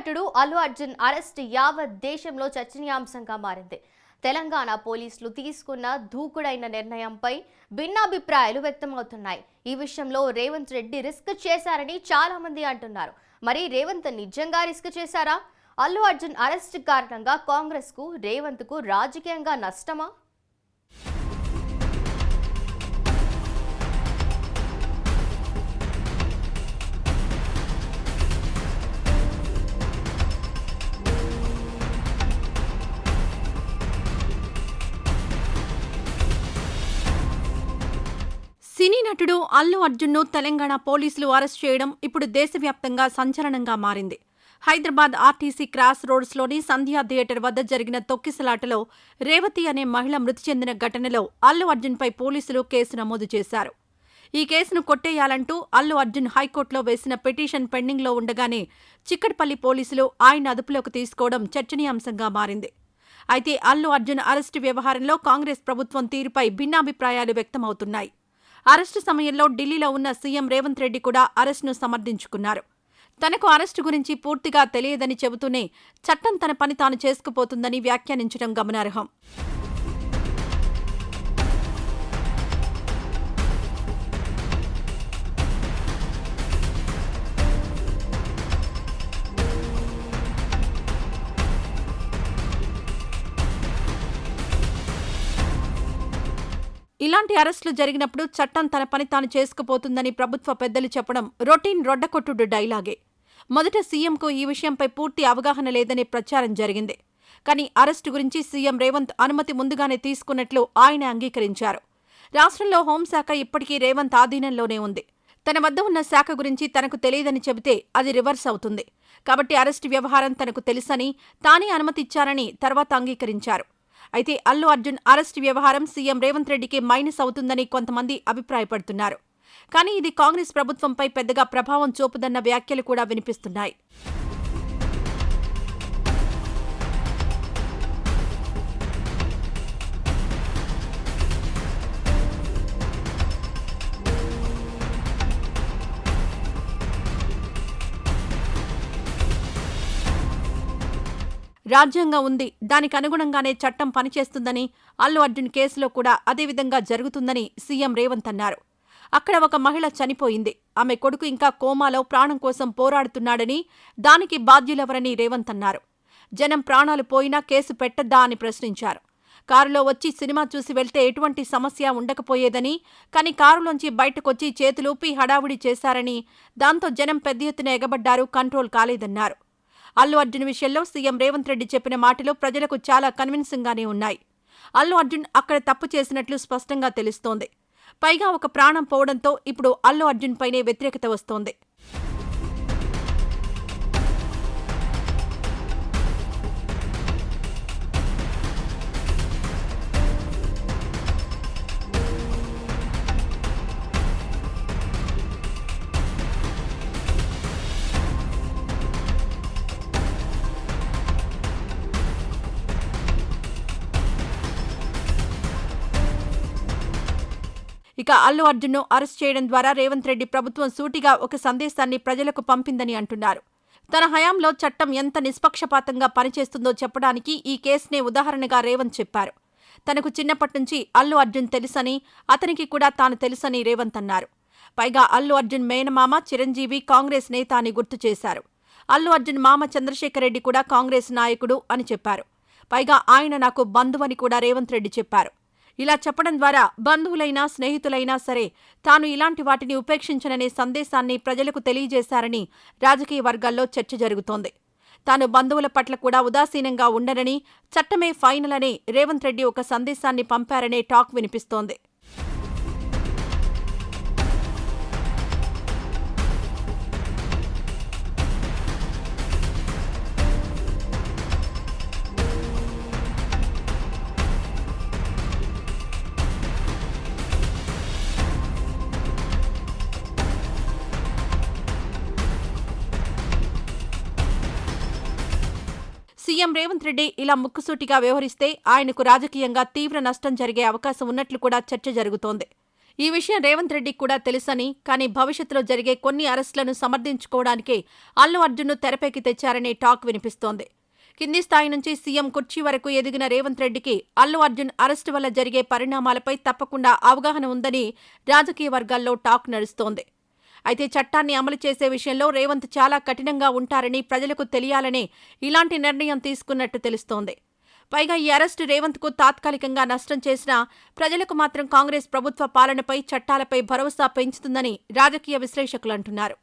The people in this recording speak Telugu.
నటుడు అల్లు అర్జున్ అరెస్ట్ యావత్ దేశంలో చర్చనీయాంశంగా మారింది. తెలంగాణ పోలీసులు తీసుకున్న దూకుడైన నిర్ణయంపై భిన్నాభిప్రాయాలు వ్యక్తమవుతున్నాయి. ఈ విషయంలో రేవంత్ రెడ్డి రిస్క్ చేశారని చాలా మంది అంటున్నారు. మరి రేవంత్ నిజంగా రిస్క్ చేశారా? అల్లు అర్జున్ అరెస్ట్ కారణంగా కాంగ్రెస్కు రేవంత్కు రాజకీయంగా నష్టమా? సినీ నటుడు అల్లు అర్జున్ను తెలంగాణ పోలీసులు అరెస్ట్ చేయడం ఇప్పుడు దేశవ్యాప్తంగా సంచలనంగా మారింది. హైదరాబాద్ ఆర్టీసీ క్రాస్ రోడ్స్లోని సంధ్యా థియేటర్ వద్ద జరిగిన తొక్కిసలాటలో రేవతి అనే మహిళ మృతి చెందిన ఘటనలో అల్లు అర్జున్పై పోలీసులు కేసు నమోదు చేశారు. ఈ కేసును కొట్టేయాలంటూ అల్లు అర్జున్ హైకోర్టులో వేసిన పిటిషన్ పెండింగ్లో ఉండగానే చిక్కడపల్లి పోలీసులు ఆయన అదుపులోకి తీసుకోవడం చర్చనీయాంశంగా మారింది. అయితే అల్లు అర్జున్ అరెస్టు వ్యవహారంలో కాంగ్రెస్ ప్రభుత్వం తీరుపై భిన్నాభిప్రాయాలు వ్యక్తమవుతున్నాయి. అరెస్టు సమయంలో ఢిల్లీలో ఉన్న సీఎం రేవంత్ రెడ్డి కూడా అరెస్టును సమర్థించుకున్నారు. తనకు అరెస్టు గురించి పూర్తిగా తెలియదని చెబుతూనే చట్టం తన పని తాను చేసుకుపోతుందని వ్యాఖ్యానించడం గమనార్హం. ఇలాంటి అరెస్టులు జరిగినప్పుడు చట్టం తన పని తాను చేసుకుపోతుందని ప్రభుత్వ పెద్దలు చెప్పడం రొటీన్ రొడ్డకొట్టుడు డైలాగే. మొదట సీఎంకు ఈ విషయంపై పూర్తి అవగాహన లేదనే ప్రచారం జరిగింది. కానీ అరెస్టు గురించి సీఎం రేవంత్ అనుమతి ముందుగానే తీసుకున్నట్లు ఆయన అంగీకరించారు. రాష్ట్రంలో హోంశాఖ ఇప్పటికీ రేవంత్ ఆధీనంలోనే ఉంది. తన వద్ద ఉన్న శాఖ గురించి తనకు తెలియదని చెబితే అది రివర్స్ అవుతుంది. కాబట్టి అరెస్టు వ్యవహారం తనకు తెలుసని తానే అనుమతిచ్చారని తర్వాత అంగీకరించారు. అయితే అల్లు అర్జున్ అరెస్ట్ వ్యవహారం సీఎం రేవంత్ రెడ్డికి మైనస్ అవుతుందని కొంతమంది అభిప్రాయపడుతున్నారు. కానీ ఇది కాంగ్రెస్ ప్రభుత్వంపై పెద్దగా ప్రభావం చూపదన్న వ్యాఖ్యలు కూడా వినిపిస్తున్నాయి. రాజ్యాంగం ఉంది. దానికి అనుగుణంగానే చట్టం పనిచేస్తుందని అల్లు అర్జున్ కేసులో కూడా అదేవిధంగా జరుగుతుందని సీఎం రేవంత్ అన్నారు. అక్కడ ఒక మహిళ చనిపోయింది. ఆమె కొడుకు ఇంకా కోమాలో ప్రాణం కోసం పోరాడుతున్నాడని దానికి బాధ్యులెవరని రేవంత్ అన్నారు. జనం ప్రాణాలు పోయినా కేసు పెట్టద్దా అని ప్రశ్నించారు. కారులో వచ్చి సినిమా చూసి వెళ్తే ఎటువంటి సమస్య ఉండకపోయేదని కానీ కారులోంచి బయటకొచ్చి చేతులూపి హడావుడి చేశారని దాంతో జనం పెద్ద ఎత్తున ఎగబడ్డారు కంట్రోల్ కాలేదన్నారు. అల్లు అర్జున్ విషయంలో సీఎం రేవంత్ రెడ్డి చెప్పిన మాటలు ప్రజలకు చాలా కన్విన్సింగ్గానే ఉన్నాయి. అల్లు అర్జున్ అక్కడ తప్పు చేసినట్లు స్పష్టంగా తెలుస్తోంది. పైగా ఒక ప్రాణం పోవడంతో ఇప్పుడు అల్లు అర్జున్ పైనే వ్యతిరేకత వస్తోంది. ఇక అల్లు అర్జున్ను అరెస్ట్ చేయడం ద్వారా రేవంత్ రెడ్డి ప్రభుత్వం సూటిగా ఒక సందేశాన్ని ప్రజలకు పంపిందని అంటున్నారు. తన హయాంలో చట్టం ఎంత నిష్పక్షపాతంగా పనిచేస్తుందో చెప్పడానికి ఈ కేసునే ఉదాహరణగా రేవంత్ చెప్పారు. తనకు చిన్నప్పటి నుంచి అల్లు అర్జున్ తెలుసని అతనికి కూడా తాను తెలుసని రేవంత్ అన్నారు. పైగా అల్లు అర్జున్ మేనమామ చిరంజీవి కాంగ్రెస్ నేత అని గుర్తు చేశారు. అల్లు అర్జున్ మామ చంద్రశేఖర్ రెడ్డి కూడా కాంగ్రెస్ నాయకుడు అని చెప్పారు. పైగా ఆయన నాకు బంధువని కూడా రేవంత్ రెడ్డి చెప్పారు. ఇలా చెప్పడం ద్వారా బంధువులైనా స్నేహితులైనా సరే తాను ఇలాంటి వాటిని ఉపేక్షించననే సందేశాన్ని ప్రజలకు తెలియజేశారని రాజకీయ వర్గాల్లో చర్చ జరుగుతోంది. తాను బంధువుల పట్ల కూడా ఉదాసీనంగా ఉండనని చట్టమే ఫైనల్ అని రేవంత్ రెడ్డి ఒక సందేశాన్ని పంపారనే టాక్ వినిపిస్తోంది. సీఎం రేవంత్ రెడ్డి ఇలా ముక్కుసూటిగా వ్యవహరిస్తే ఆయనకు రాజకీయంగా తీవ్ర నష్టం జరిగే అవకాశం ఉన్నట్లు కూడా చర్చ జరుగుతోంది. ఈ విషయం రేవంత్ రెడ్డికి కూడా తెలుసని కానీ భవిష్యత్తులో జరిగే కొన్ని అరెస్టులను సమర్థించుకోవడానికే అల్లు అర్జున్ను తెరపైకి తెచ్చారనే టాక్ వినిపిస్తోంది. కింది స్థాయి నుంచి సీఎం కుర్చీ వరకు ఎదిగిన రేవంత్ రెడ్డికి అల్లు అర్జున్ అరెస్టు వల్ల జరిగే పరిణామాలపై తప్పకుండా అవగాహన ఉందని రాజకీయ వర్గాల్లో టాక్ నడుస్తోంది. అయితే చట్టాన్ని అమలు చేసే విషయంలో రేవంత్ చాలా కఠినంగా ఉంటారని ప్రజలకు తెలియాలనే ఇలాంటి నిర్ణయం తీసుకున్నట్టు తెలుస్తోంది. పైగా ఈ అరెస్టు రేవంత్కు తాత్కాలికంగా నష్టం చేసినా ప్రజలకు మాత్రం కాంగ్రెస్ ప్రభుత్వ పాలనపై చట్టాలపై భరోసా పెంచుతుందని రాజకీయ విశ్లేషకులు అంటున్నారు.